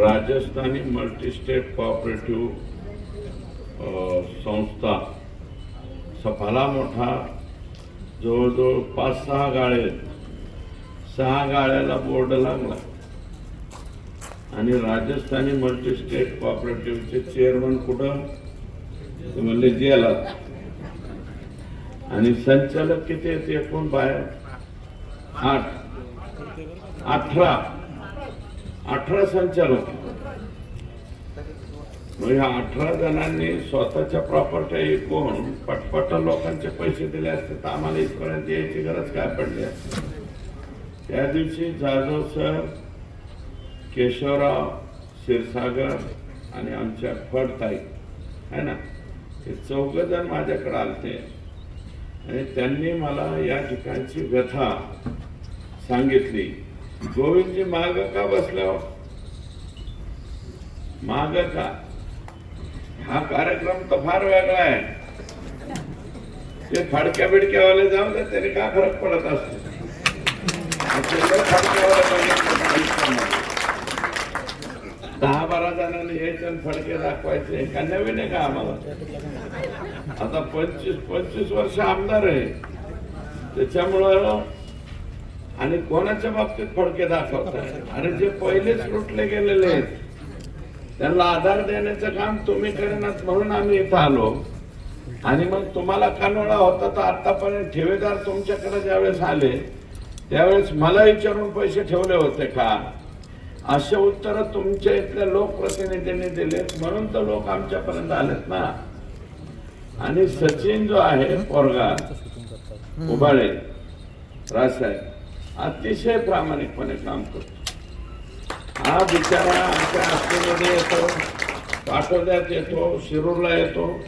Rajasthani multi-state cooperative संस्था सफाला मोठा जवळजवळ पाच सहा गाळे सहा गाळ्याला बोर्ड लागला. आणि राजस्थानी मल्टीस्टेट कॉपरेटिव्हचे चेअरमन कुठं? म्हणजे जेलात. आणि संचालक किती आहेत? एकूण बाहेर आठ. अठरा. अठरा संचालक. म्हणजे ह्या अठरा जणांनी स्वतःच्या प्रॉपर्टी ऐकून पटपट लोकांचे पैसे दिले असते. तर आम्हाला इथपर्यंत यायची गरज काय पडली असते? त्या दिवशी जाधव सर केशवराव क्षीरसागर आणि आमच्या फडताई है ना? हे चौघ जण माझ्याकडे आलते. आणि त्यांनी मला या ठिकाणची व्यथा सांगितली. गोविंदजी माग का बसल्या हो? माग का? हा कार्यक्रम तर फार वेगळा आहे. ते फाडक्या बिडक्यावाले जाऊ दे त्याने काय फरक पडत असतो? दहा बारा जणांनी यायचं आणि फडके दाखवायचे. का नवीन आहे का आम्हाला? आता पंचवीस पंचवीस वर्ष आमदार आहे. त्याच्यामुळं आणि कोणाच्या बाबतीत फडके दाखवताय? आणि जे पहिलेच लुटले गेलेले आहेत त्यांना आधार देण्याचं काम तुम्ही करणार म्हणून आम्ही इथं आलो. आणि मग तुम्हाला कानोळा होता तर आतापर्यंत ठेवेदार तुमच्याकडे ज्यावेळेस आले त्यावेळेस मला विचारून पैसे ठेवले होते का? असे उत्तर तुमच्या इथल्या लोकप्रतिनिधींनी दिलेत. म्हणून तर लोक आमच्यापर्यंत आलेत ना. आणि सचिन जो आहे पोरगा उभाळे राजसाहेब अतिशय प्रामाणिकपणे काम करतो. हा बिचारा आमच्या आस्तीमध्ये येतो पाटोद्यात येतो शिरूरला येतो.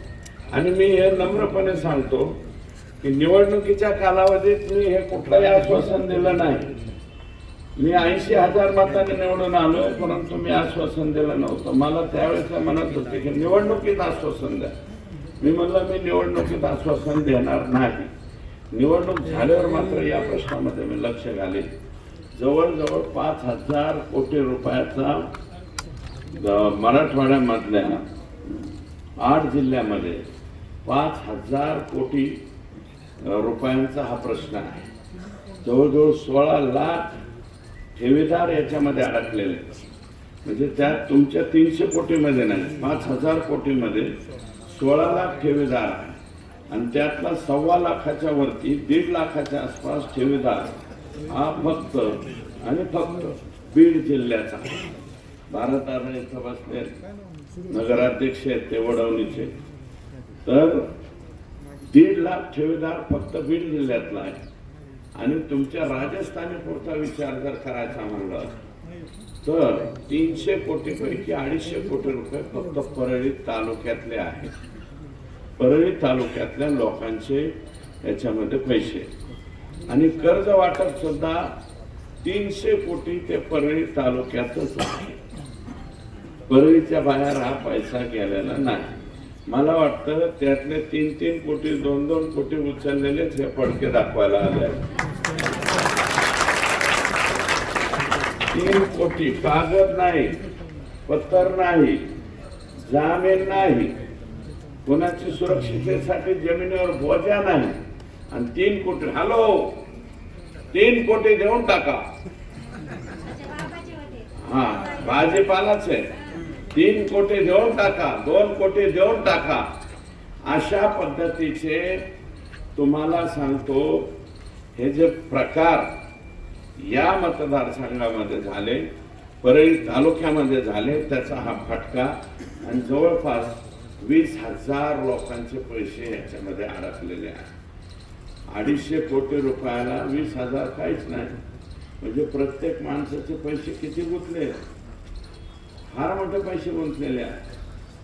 आणि मी हे नम्रपणे सांगतो की निवडणुकीच्या कालावधीत मी हे कुठलंही आश्वासन दिलं नाही. मी ऐंशी हजार मताने निवडून आलो परंतु मी आश्वासन दिलं नव्हतं. मला त्यावेळेस म्हणत होते की निवडणुकीत आश्वासन द्या. मी म्हणलं मी निवडणुकीत आश्वासन देणार नाही. निवडणूक झाल्यावर मात्र या प्रश्नामध्ये मी लक्ष घालेन. जवळजवळ पाच हजार कोटी रुपयाचा मराठवाड्यामधल्या आठ जिल्ह्यामध्ये पाच हजार कोटी रुपयांचा हा प्रश्न आहे. जवळजवळ सोळा लाख ठेवीदार याच्यामध्ये अडकलेले. आहेत. म्हणजे त्यात तुमच्या तीनशे कोटीमध्ये नाही पाच हजार कोटीमध्ये सोळा लाख ठेवीदार आहे. आणि त्यातला सव्वा लाखाच्या वरती दीड लाखाच्या आसपास ठेवीदार हा फक्त आणि फक्त बीड जिल्ह्याचा. भारताने इथं बसले नगराध्यक्ष आहेत ते वडवणीचे. तर दीड लाख ठेवीदार फक्त बीड जिल्ह्यातला आहे. आणि तुमच्या राजस्थानी पुरता विचार जर करायचा म्हणलं तर तीनशे कोटीपैकी अडीचशे कोटी रुपये फक्त परळी तालुक्यातले आहेत. परळी तालुक्यातल्या लोकांचे याच्यामध्ये पैसे. आणि कर्ज वाटप सुद्धा तीनशे कोटी ते परळी तालुक्यातच आहे. परळीच्या बाहेर हा पैसा गेलेला नाही. मला वाटतं त्यातले तीन तीन कोटी दोन दोन कोटी उचललेलेच हे पडके दाखवायला आले तीन कोटी कागद नाही पत्तर नाही जामीन नाही. कोणाची सुरक्षिततेसाठी जमिनीवर बोजा नाही. आणि तीन कोटी हॅलो तीन कोटी देऊन टाका. हा भाजीपालाच आहे. तीन कोटी देऊन टाका दोन कोटी देऊन टाका. अशा पद्धतीचे तुम्हाला सांगतो हे जे प्रकार या मतदारसंघामध्ये झाले परळी तालुक्यामध्ये झाले त्याचा हा फटका. आणि जवळपास वीस हजार लोकांचे पैसे याच्यामध्ये अडकलेले आहेत. अडीचशे कोटी रुपयाला वीस हजार काहीच नाही. म्हणजे प्रत्येक माणसाचे पैसे किती गुंतले फार मोठे पैसे गुंतलेले आहेत.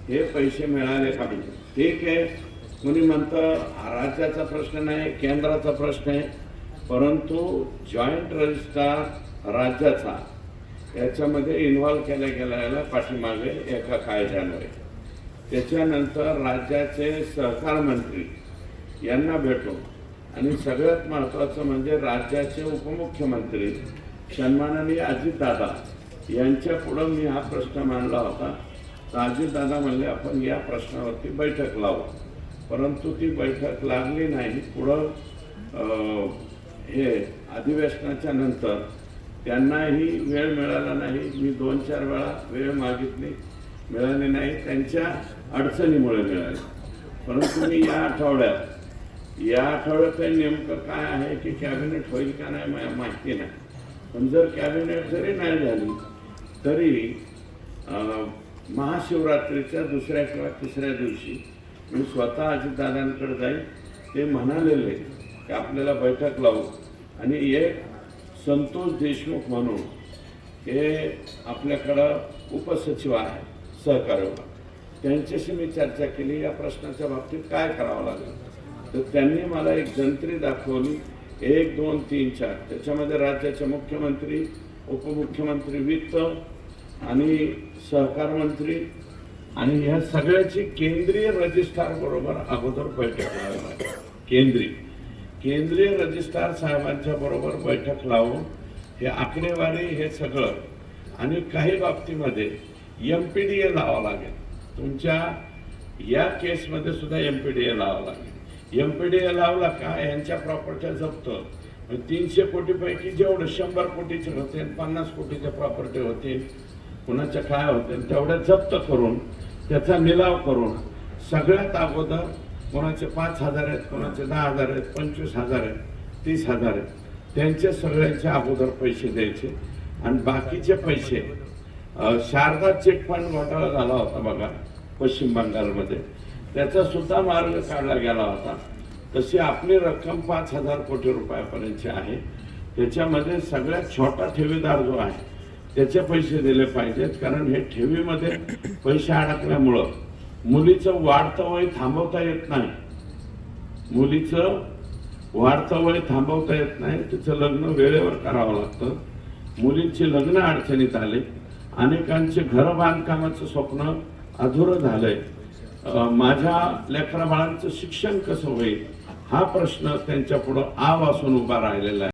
हे पैसे मिळाले पाहिजे ठीक आहे. कोणी म्हणतं राज्याचा प्रश्न नाही केंद्राचा प्रश्न आहे. परंतु जॉईंट रजिस्ट्रार राज्याचा याच्यामध्ये इन्व्हॉल्व केल्या गेल्याला पाठीमागे एका कायद्यामुळे. त्याच्यानंतर राज्याचे सहकार मंत्री यांना भेटून आणि सगळ्यात महत्त्वाचं म्हणजे राज्याचे उपमुख्यमंत्री सन्माननीय अजितदादा यांच्या पुढं मी हा प्रश्न मांडला होता. तर अजितदादा म्हणले आपण या प्रश्नावरती बैठक लावू. परंतु ती बैठक लागली नाही. पुढं हे अधिवेशनाच्या नंतर त्यांनाही वेळ मिळाला नाही. मी दोन चार वेळा वेळ मागितली मिळाली नाही. त्यांच्या अडचणीमुळे मिळाली. परंतु मी या आठवड्यात या आठवड्यात काही नेमकं काय आहे की कॅबिनेट होईल का नाही मला माहिती नाही. पण जर कॅबिनेट जरी नाही झाली तरी महाशिवरात्रीच्या दुसऱ्या किंवा तिसऱ्या दिवशी मी स्वतः अजितदादांकडे जाईल ते म्हणालेले की आपल्याला बैठक लावू. आणि एक संतोष देशमुख म्हणून हे आपल्याकडं उपसचिव आहे सहकार्य त्यांच्याशी मी चर्चा केली. या प्रश्नाच्या बाबतीत काय करावं लागेल? तर त्यांनी मला एक जंत्री दाखवली. एक दोन तीन चार. त्याच्यामध्ये राज्याचे मुख्यमंत्री उपमुख्यमंत्री वित्त आणि सहकार मंत्री आणि ह्या सगळ्याची केंद्रीय रजिस्ट्रार बरोबर अगोदर बैठक लागेल केंद्रीय. केंद्रीय रजिस्ट्रार साहेबांच्या बरोबर बैठक लावून हे आकडेवारी हे सगळं आणि काही बाबतीमध्ये एम पी डी ए लावावं लागेल. तुमच्या या केसमध्ये सुद्धा एम पी डी ए लावावं लागेल. एम पी डी ए लावला का यांच्या प्रॉपर्ट्या जप्त. तीनशे कोटीपैकी जेवढं शंभर कोटीचे होते पन्नास कोटीच्या प्रॉपर्टी होतील कुणाच्या काय होतील तेवढ्या जप्त करून त्याचा मिलाव करून सगळ्यात अगोदर कोणाचे पाच हजार आहेत कोणाचे दहा हजार आहेत पंचवीस हजार आहेत तीस हजार आहेत. त्यांच्या सगळ्यांचे अगोदर पैसे द्यायचे आणि बाकीचे पैसे शारदा चिटफंड घोटाळा झाला होता बघा पश्चिम बंगालमध्ये. त्याचा सुद्धा मार्ग काढला गेला होता. तशी आपली रक्कम पाच हजार कोटी रुपयापर्यंतची आहे. त्याच्यामध्ये सगळ्यात छोटा ठेवीदार जो आहे त्याचे पैसे दिले पाहिजेत कारण हे ठेवीमध्ये पैसे अडकल्यामुळं मुलीचं वाढतं वय थांबवता येत नाही. मुलीचं वाढतं वय थांबवता येत नाही. तिचं लग्न वेळेवर करावं लागतं. मुलींची लग्न अडचणीत आले. अनेकांचे घर बांधकामाचं स्वप्न अधुरं झालंय. माझ्या लेकरा बाळांचं शिक्षण कसं होईल? हा प्रश्न त्यांच्या पुढं आवासून उभा राहिलेला आहे.